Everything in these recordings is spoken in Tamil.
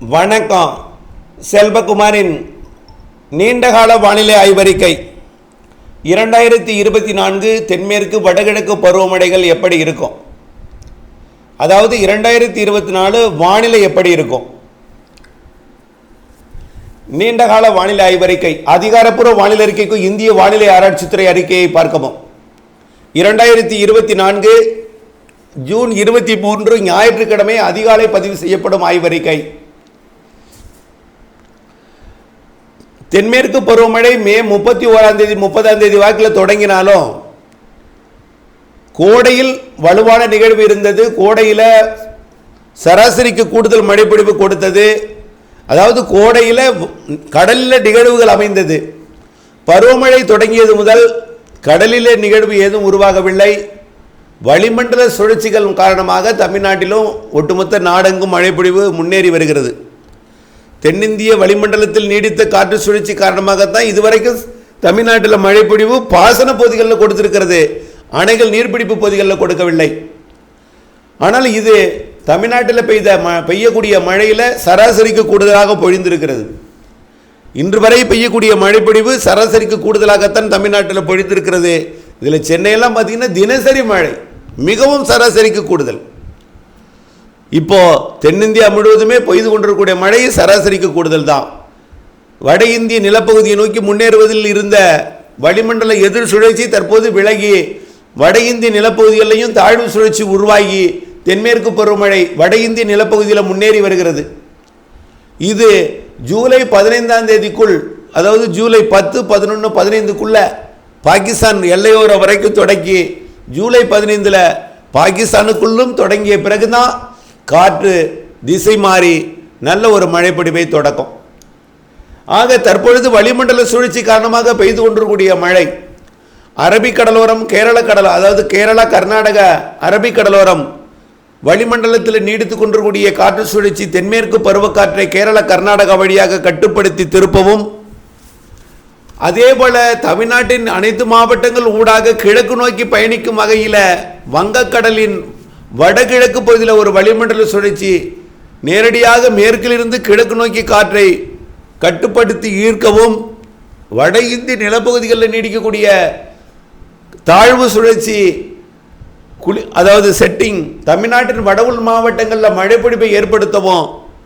வணக்கம். செல்வகுமாரின் நீண்டகால வானிலை ஆய்வறிக்கை. இரண்டாயிரத்தி இருபத்தி நான்கு தென்மேற்கு வடகிழக்கு பருவமழைகள் எப்படி இருக்கும்? அதாவது இரண்டாயிரத்தி இருபத்தி நாலு வானிலை எப்படி இருக்கும்? நீண்டகால வானிலை ஆய்வறிக்கை. அதிகாரப்பூர்வ வானிலை அறிக்கைக்கும் இந்திய வானிலை ஆராய்ச்சித்துறை அறிக்கையை பார்க்கவும். இரண்டாயிரத்தி இருபத்தி நான்கு ஜூன் இருபத்தி மூன்று ஞாயிற்றுக்கிழமை அதிகாலை பதிவு செய்யப்படும் ஆய்வறிக்கை. தென்மேற்கு பருவமழை மே முப்பத்தி ஓராம் தேதி முப்பதாம் தேதி வாக்கில் தொடங்கினாலும் கோடையில் வலுவான நிகழ்வு இருந்தது. கோடையில் சராசரிக்கு கூடுதல் மழைப்பிடிப்பு கொடுத்தது. அதாவது கோடையில் கடலில் நிகழ்வுகள் அமைந்தது. பருவமழை தொடங்கியது முதல் கடலிலே நிகழ்வு ஏதும் உருவாகவில்லை. வளிமண்டல சுழற்சிகள் காரணமாக தமிழ்நாட்டிலும் ஒட்டுமொத்த நாடெங்கும் மழைப்பொழிவு முன்னேறி வருகிறது. தென்னிந்திய வளிமண்டலத்தில் நீடித்த காற்று சுழற்சி காரணமாகத்தான் இதுவரைக்கும் தமிழ்நாட்டில் மழைப்பொழிவு பாசன பகுதிகளில் கொடுத்திருக்கிறது. அணைகள் நீர்பிடிப்பு பகுதிகளில் கொடுக்கவில்லை. ஆனால் இது தமிழ்நாட்டில் பெய்த ம பெய்யக்கூடிய மழையில் சராசரிக்கு கூடுதலாக பொழிந்திருக்கிறது. இன்று வரை பெய்யக்கூடிய மழைப்பொழிவு சராசரிக்கு கூடுதலாகத்தான் தமிழ்நாட்டில் பொழிந்திருக்கிறது. இதில் சென்னையெல்லாம் பார்த்தீங்கன்னா தினசரி மழை மிகவும் சராசரிக்கு கூடுதல். இப்போ தென்னிந்தியா முழுவதுமே பொய்து கொண்டிருக்கக்கூடிய மழை சராசரிக்கு கூடுதல் தான் வட இந்திய நிலப்பகுதியை நோக்கி முன்னேறுவதில் இருந்த வளிமண்டல எதிர் சுழற்சி தற்போது விலகி வட இந்திய நிலப்பகுதிகளிலையும் தாழ்வு சுழற்சி உருவாகி தென்மேற்கு பருவமழை வட இந்திய நிலப்பகுதியில் முன்னேறி வருகிறது. இது ஜூலை பதினைந்தாம் தேதிக்குள் அதாவது ஜூலை பத்து பதினொன்று பதினைந்துக்குள்ள பாகிஸ்தான் எல்லையோர வரைக்கும் தொடங்கி ஜூலை பதினைந்தில் பாகிஸ்தானுக்குள்ளும் தொடங்கிய பிறகுதான் காற்று திசை மாறி நல்ல ஒரு மழைப்பிடிப்பை தொடக்கும். ஆக தற்பொழுது வளிமண்டல சுழற்சி காரணமாக பெய்து கொண்டிருக்கூடிய மழை அரபிக்கடலோரம் கேரள கடல் அதாவது கேரளா கர்நாடக அரபிக்கடலோரம் வளிமண்டலத்தில் நீடித்து கொண்டிருக்கூடிய காற்று சுழற்சி தென்மேற்கு பருவக்காற்றை கேரள கர்நாடகா வழியாக கட்டுப்படுத்தி திருப்பவும். அதேபோல தமிழ்நாட்டின் அனைத்து மாவட்டங்கள் ஊடாக கிழக்கு நோக்கி பயணிக்கும் வகையில் வங்கக்கடலின் வடகிழக்கு பகுதியில் ஒரு வளிமண்டல சுழற்சி நேரடியாக மேற்கிலிருந்து கிழக்கு நோக்கி காற்றை கட்டுப்படுத்தி ஈர்க்கவும் வட இந்திய நிலப்பகுதிகளில் நீடிக்கக்கூடிய தாழ்வு சுழற்சி குளி அதாவது செட்டிங் தமிழ்நாட்டின் வட உள் மாவட்டங்களில் மழைப்பிடிப்பை ஏற்படுத்தவும்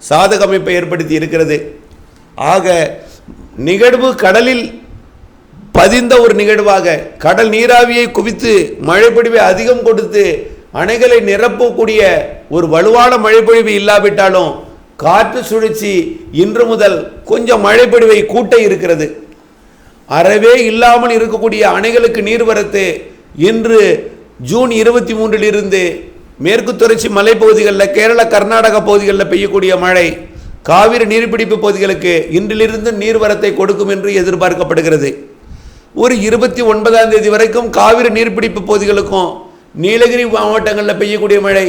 சாதக அமைப்பை ஏற்படுத்தி இருக்கிறது. ஆக நிகழ்வு கடலில் பதிந்த ஒரு நிகழ்வாக கடல் நீராவியை குவித்து மழைப்பிடிவை அதிகம் கொடுத்து அணைகளை நிரப்பக்கூடிய ஒரு வலுவான மழைப்பொழிவு இல்லாவிட்டாலும் காற்று சுழற்சி இன்று முதல் கொஞ்சம் மழைப்பொழிவை கூட்ட இருக்கிறது. அறவே இல்லாமல் இருக்கக்கூடிய அணைகளுக்கு நீர்வரத்து இன்று ஜூன் இருபத்தி மூன்றிலிருந்து மேற்கு தொடர்ச்சி மலைப்பகுதிகளில் கேரள கர்நாடக பகுதிகளில் பெய்யக்கூடிய மழை காவிரி நீர்பிடிப்பு பகுதிகளுக்கு இன்றிலிருந்து நீர்வரத்தை கொடுக்கும் என்று எதிர்பார்க்கப்படுகிறது. ஒரு இருபத்தி ஒன்பதாம் தேதி வரைக்கும் காவிரி நீர்பிடிப்பு பகுதிகளுக்கும் நீலகிரி மாவட்டங்களில் பெய்யக்கூடிய மழை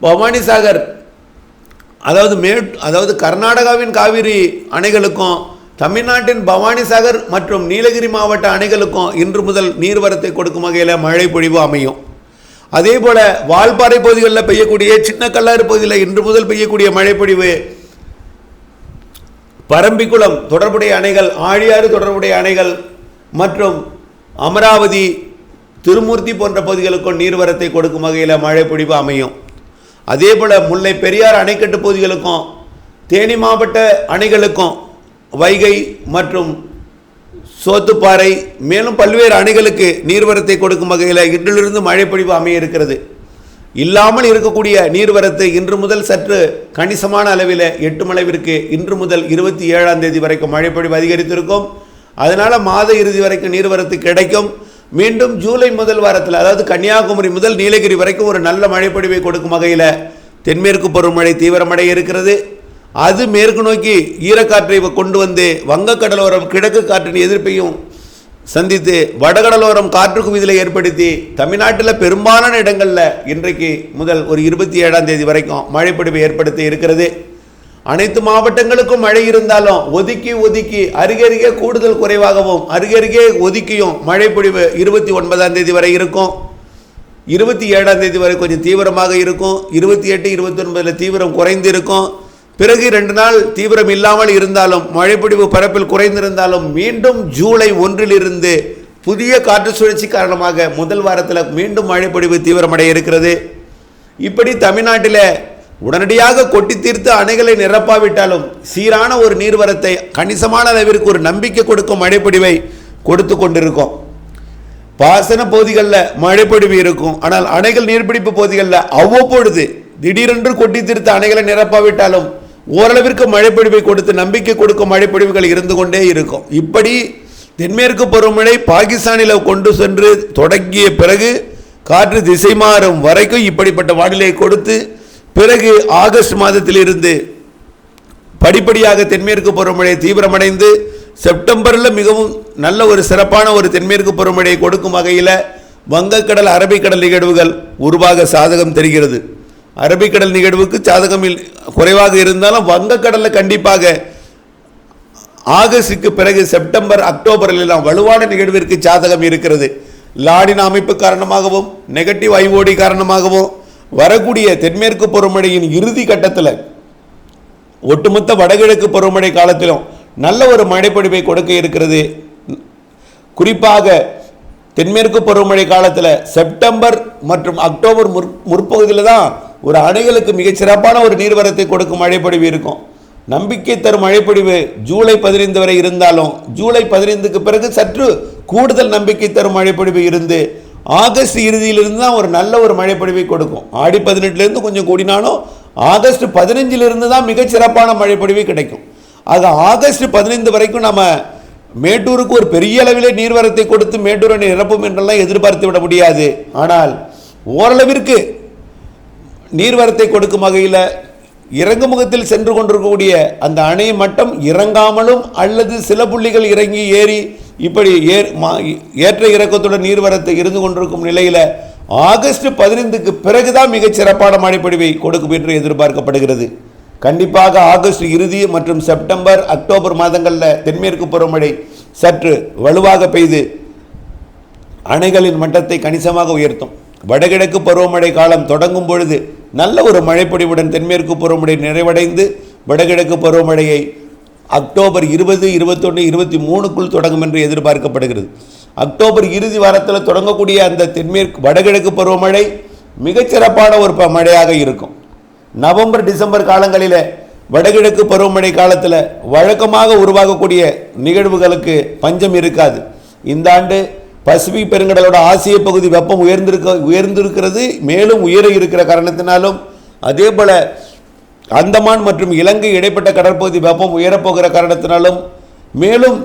பவானி சாகர் அதாவது மே அதாவது கர்நாடகாவின் காவிரி அணைகளுக்கும் தமிழ்நாட்டின் பவானி சாகர் மற்றும் நீலகிரி மாவட்ட அணைகளுக்கும் இன்று முதல் நீர்வரத்தை கொடுக்கும் வகையில் மழை பொழிவு அமையும். அதே போல் வால்பாறை பகுதிகளில் பெய்யக்கூடிய சின்ன கல்லாறு பகுதியில் இன்று முதல் பெய்யக்கூடிய மழைப்பொழிவு பரம்பிக்குளம் தொடர்புடைய அணைகள் ஆழியாறு தொடர்புடைய அணைகள் மற்றும் அமராவதி திருமூர்த்தி போன்ற பகுதிகளுக்கும் நீர்வரத்தை கொடுக்கும் வகையில் மழை பொழிவு அமையும். அதே போல் முல்லை பெரியார் அணைக்கட்டு பகுதிகளுக்கும் தேனி மாவட்ட அணைகளுக்கும் வைகை மற்றும் சோத்துப்பாறை மேலும் பல்வேறு அணைகளுக்கு நீர்வரத்தை கொடுக்கும் வகையில் இன்றிலிருந்து மழை பொழிவு அமைய இருக்கிறது. இல்லாமல் இருக்கக்கூடிய நீர்வரத்து இன்று முதல் சற்று கணிசமான அளவில் எட்டு அளவிற்கு இன்று முதல் இருபத்தி ஏழாம் தேதி வரைக்கும் மழைப்பொழிவு அதிகரித்திருக்கும். அதனால் மாத இறுதி வரைக்கும் நீர்வரத்து கிடைக்கும். மீண்டும் ஜூலை முதல் வாரத்தில் அதாவது கன்னியாகுமரி முதல் நீலகிரி வரைக்கும் ஒரு நல்ல மழைப்பொழிவை கொடுக்கும் வகையில் தென்மேற்கு பருவமழை தீவிரமடைய இருக்கிறது. அது மேற்கு நோக்கி ஈரக்காற்றை கொண்டு வந்து வங்கக்கடலோரம் கிழக்கு காற்றின் எதிர்ப்பையும் சந்தித்து வடகடலோரம் காற்று குவிதலை ஏற்படுத்தி தமிழ்நாட்டில் பெரும்பாலான இடங்களில் இன்றைக்கு முதல் ஒரு இருபத்தி ஏழாம் தேதி வரைக்கும் மழைப்பொழிவை ஏற்படுத்தி இருக்கிறது. அனைத்து மாவட்டங்களுக்கும் மழை இருந்தாலும் ஒதுக்கி ஒதுக்கி அருகருகே கூடுதல் குறைவாகவும் அருகருகே ஒதுக்கியும் மழைப்பொழிவு இருபத்தி ஒன்பதாம் தேதி வரை இருக்கும். இருபத்தி ஏழாம் தேதி வரை கொஞ்சம் தீவிரமாக இருக்கும். இருபத்தி எட்டு இருபத்தி ஒன்பதில் தீவிரம் குறைந்து இருக்கும் பிறகு ரெண்டு நாள் தீவிரம் இல்லாமல் இருந்தாலும் மழைப்பொடிவு பரப்பில் குறைந்திருந்தாலும் மீண்டும் ஜூலை ஒன்றிலிருந்து புதிய காற்று சுழற்சி காரணமாக முதல் வாரத்தில் மீண்டும் மழைப்பொழிவு தீவிரமடைய இருக்கிறது. இப்படி தமிழ்நாட்டில் உடனடியாக கொட்டி தீர்த்து அணைகளை நிரப்பாவிட்டாலும் சீரான ஒரு நீர்வரத்தை கணிசமான அளவிற்கு ஒரு நம்பிக்கை கொடுக்கும் மழைப்பொடிவை கொடுத்து கொண்டிருக்கோம். பாசன பகுதிகளில் மழைப்பொடிவு இருக்கும். ஆனால் அணைகள் நீர்பிடிப்பு பகுதிகளில் அவ்வப்பொழுது திடீரென்று கொட்டி தீர்த்த அணைகளை நிரப்பாவிட்டாலும் ஓரளவிற்கு மழைப்பொழிவை கொடுத்து நம்பிக்கை கொடுக்கும் மழைப்பொழிவுகள் இருந்து கொண்டே இருக்கும். இப்படி தென்மேற்கு பருவமழை பாகிஸ்தானில் கொண்டு சென்று தொடங்கிய பிறகு காற்று திசை மாறும் வரைக்கும் இப்படிப்பட்ட வானிலையை கொடுத்து பிறகு ஆகஸ்ட் மாதத்திலிருந்து படிப்படியாக தென்மேற்கு பருவமழை தீவிரமடைந்து செப்டம்பரில் மிகவும் நல்ல ஒரு சிறப்பான ஒரு தென்மேற்கு பருவமழையை கொடுக்கும் வகையில் வங்கக்கடல் அரபிக்கடல் நிகழ்வுகள் உருவாக சாதகம் தெரிகிறது. அரபிக்கடல் நிகழ்வுக்கு சாதகம் குறைவாக இருந்தாலும் வங்கக்கடலில் கண்டிப்பாக ஆகஸ்டுக்கு பிறகு செப்டம்பர் அக்டோபரில் எல்லாம் வலுவான நிகழ்விற்கு சாதகம் இருக்கிறது. லாடின் அமைப்பு காரணமாகவும் நெகட்டிவ் ஐஓடி காரணமாகவும் வரக்கூடிய தென்மேற்கு பருவமழையின் இறுதி கட்டத்தில் ஒட்டுமொத்த வடகிழக்கு பருவமழை காலத்திலும் நல்ல ஒரு மழைப்பொழிவை கொடுக்க இருக்கிறது. குறிப்பாக தென்மேற்கு பருவமழை காலத்தில் செப்டம்பர் மற்றும் அக்டோபர் முற் முற்பகுதியில் தான் ஒரு அணைகளுக்கு மிகச்சிறப்பான ஒரு நீர்வரத்தை கொடுக்கும் மழைப்பொழிவு இருக்கும். நம்பிக்கை தரும் மழைப்பொழிவு ஜூலை பதினைந்து வரை இருந்தாலும் ஜூலை பதினைந்துக்கு பிறகு சற்று கூடுதல் நம்பிக்கை தரும் மழைப்பொழிவு இருந்து ஆகஸ்ட் இறுதியிலிருந்து தான் ஒரு நல்ல ஒரு மழைப்பொழிவை கொடுக்கும். ஆடி பதினெட்டுலேருந்து கொஞ்சம் கூடினாலும் ஆகஸ்ட் பதினஞ்சிலிருந்து தான் மிகச்சிறப்பான சிறப்பான மழைப்பொழிவு கிடைக்கும். அது ஆகஸ்ட் பதினைந்து வரைக்கும் நம்ம மேட்டூருக்கு ஒரு பெரிய அளவிலே நீர்வரத்தை கொடுத்து மேட்டூர் அணை நிரப்பும் என்றெல்லாம் எதிர்பார்த்து விட முடியாது. ஆனால் ஓரளவிற்கு நீர்வரத்தை கொடுக்கும் வகையில் இறங்குமுகத்தில் சென்று கொண்டிருக்கக்கூடிய அந்த அணை மட்டம் இறங்காமலும் அல்லது சில புள்ளிகள் இறங்கி ஏறி இப்படி ஏர் மா- ஏற்ற இறக்கத்துடன் நீர்வரத்து இருந்து கொண்டிருக்கும் நிலையில் ஆகஸ்ட் பதினைந்துக்கு பிறகுதான் மிகச் சிறப்பான மழைப்பொழிவை கொடுக்கும் என்று எதிர்பார்க்கப்படுகிறது. கண்டிப்பாக ஆகஸ்ட் இறுதி மற்றும் செப்டம்பர் அக்டோபர் மாதங்களில் தென்மேற்கு பருவமழை சற்று வலுவாக பெய்து அணைகளின் மட்டத்தை கணிசமாக உயர்த்தும். வடகிழக்கு பருவமழை காலம் தொடங்கும் பொழுது நல்ல ஒரு மழைப்பொடிவுடன் தென்மேற்கு பருவமழை நிறைவடைந்து வடகிழக்கு பருவமழையை அக்டோபர் இருபது இருபத்தொன்று இருபத்தி மூணுக்குள் தொடங்கும் என்று எதிர்பார்க்கப்படுகிறது. அக்டோபர் இறுதி வாரத்தில் தொடங்கக்கூடிய அந்த தென்மேற்கு வடகிழக்கு பருவமழை மிகச்சிறப்பான ஒரு ப- மழையாக இருக்கும். நவம்பர் டிசம்பர் காலங்களில் வடகிழக்கு பருவமழை காலத்தில் வழக்கமாக உருவாகக்கூடிய நிகழ்வுகளுக்கு பஞ்சம் இருக்காது. இந்த ஆண்டு பசிபிக் பெருங்கடலோட ஆசிய பகுதி வெப்பம் உயர்ந்திருக்க உயர்ந்திருக்கிறது மேலும் உயர இருக்கிற காரணத்தினாலும் அதே போல் அந்தமான் மற்றும் இலங்கை இடைப்பட்ட கடற்பகுதி வெப்பம் உயரப்போகிற காரணத்தினாலும் மேலும்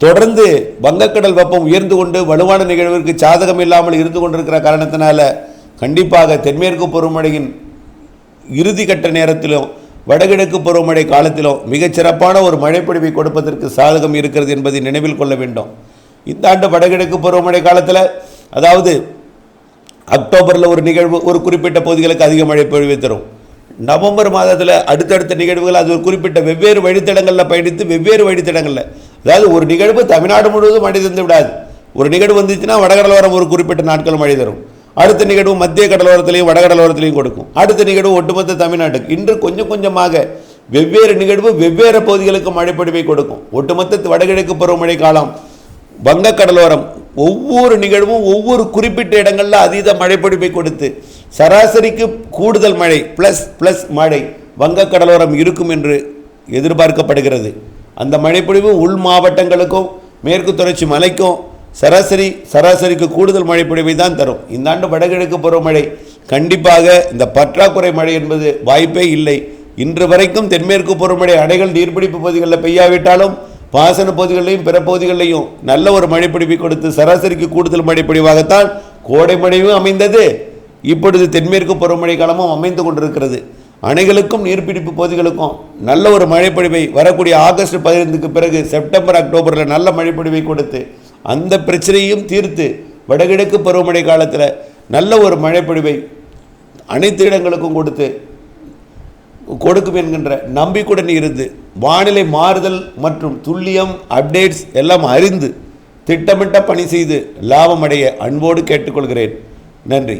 தொடர்ந்து வங்கக்கடல் வெப்பம் உயர்ந்து கொண்டு வலுவான நிகழ்விற்கு சாதகம் இல்லாமல் இருந்து கொண்டிருக்கிற காரணத்தினால கண்டிப்பாக தென்மேற்கு பருவமழையின் இறுதி கட்ட நேரத்திலும் வடகிழக்கு பருவமழை காலத்திலும் மிகச்சிறப்பான ஒரு மழைப்பொழிவை கொடுப்பதற்கு சாதகம் இருக்கிறது என்பதை நினைவில் கொள்ள வேண்டும். இந்த ஆண்டு வடகிழக்கு பருவமழை காலத்தில் அதாவது அக்டோபரில் ஒரு நிகழ்வு ஒரு குறிப்பிட்ட பகுதிகளுக்கு அதிக மழை பொழிவை தரும். நவம்பர் மாதத்தில் அடுத்தடுத்த நிகழ்வுகள் அது ஒரு குறிப்பிட்ட வெவ்வேறு வழித்தடங்களில் பயணித்து வெவ்வேறு வழித்தடங்களில். அதாவது ஒரு நிகழ்வு தமிழ்நாடு முழுவதும் மழை தந்து விடாது. ஒரு நிகழ்வு வந்துச்சுன்னா வடகடலோரம் ஒரு குறிப்பிட்ட நாட்கள் மழை தரும் அடுத்த நிகழ்வு மத்திய கடலோரத்திலையும் வடகடலோரத்திலையும் கொடுக்கும். அடுத்த நிகழ்வு ஒட்டுமொத்த தமிழ்நாட்டுக்கு. இன்று கொஞ்சம் கொஞ்சமாக வெவ்வேறு நிகழ்வு வெவ்வேறு பகுதிகளுக்கு மழைப்பொழிவை கொடுக்கும். ஒட்டுமொத்த வடகிழக்கு பருவமழை காலம் வங்கக்கடலோரம் ஒவ்வொரு நிகழ்வும் ஒவ்வொரு குறிப்பிட்ட இடங்களில் அதீத மழைப்பொழிவை கொடுத்து சராசரிக்கு கூடுதல் மழை ப்ளஸ் ப்ளஸ் மழை வங்கக்கடலோரம் இருக்கும் என்று எதிர்பார்க்கப்படுகிறது. அந்த மழைப்பொழிவு உள் மாவட்டங்களுக்கும் மேற்கு தொடர்ச்சி மலைக்கும் சராசரி சராசரிக்கு கூடுதல் மழைப்பொழிவை தான் தரும். இந்த ஆண்டு வடகிழக்கு பருவமழை கண்டிப்பாக இந்த பற்றாக்குறை மழை என்பது வாய்ப்பே இல்லை. இன்று வரைக்கும் தென்மேற்கு பருவமழை அணைகள் நீர்பிடிப்பு பகுதிகளில் பெய்யாவிட்டாலும் பாசன பகுதிகளிலையும் பிற பகுதிகளிலையும் நல்ல ஒரு மழைப்பிடிப்பை கொடுத்து சராசரிக்கு கூடுதல் மழைப்பொழிவாகத்தான் கோடை மழையும் அமைந்தது. இப்பொழுது தென்மேற்கு பருவமழை காலமும் அமைந்து கொண்டிருக்கிறது. அணைகளுக்கும் நீர்பிடிப்பு பகுதிகளுக்கும் நல்ல ஒரு மழைப்பொழிவை வரக்கூடிய ஆகஸ்ட் பதினைந்துக்கு பிறகு செப்டம்பர் அக்டோபரில் நல்ல மழைப்பொழிவை கொடுத்து அந்த பிரச்சனையும் தீர்த்து வடகிழக்கு பருவமழை காலத்தில் நல்ல ஒரு மழைப்பொழிவை அனைத்து இடங்களுக்கும் கொடுத்து கொடுக்கும் என்கின்ற நம்பிக்கையுடன் இருந்து வானிலை மாறுதல் மற்றும் துல்லியம் அப்டேட்ஸ் எல்லாம் அறிந்து திட்டமிட்ட பணி செய்து லாபம் அடைய அன்போடு கேட்டுக்கொள்கிறேன். நன்றி.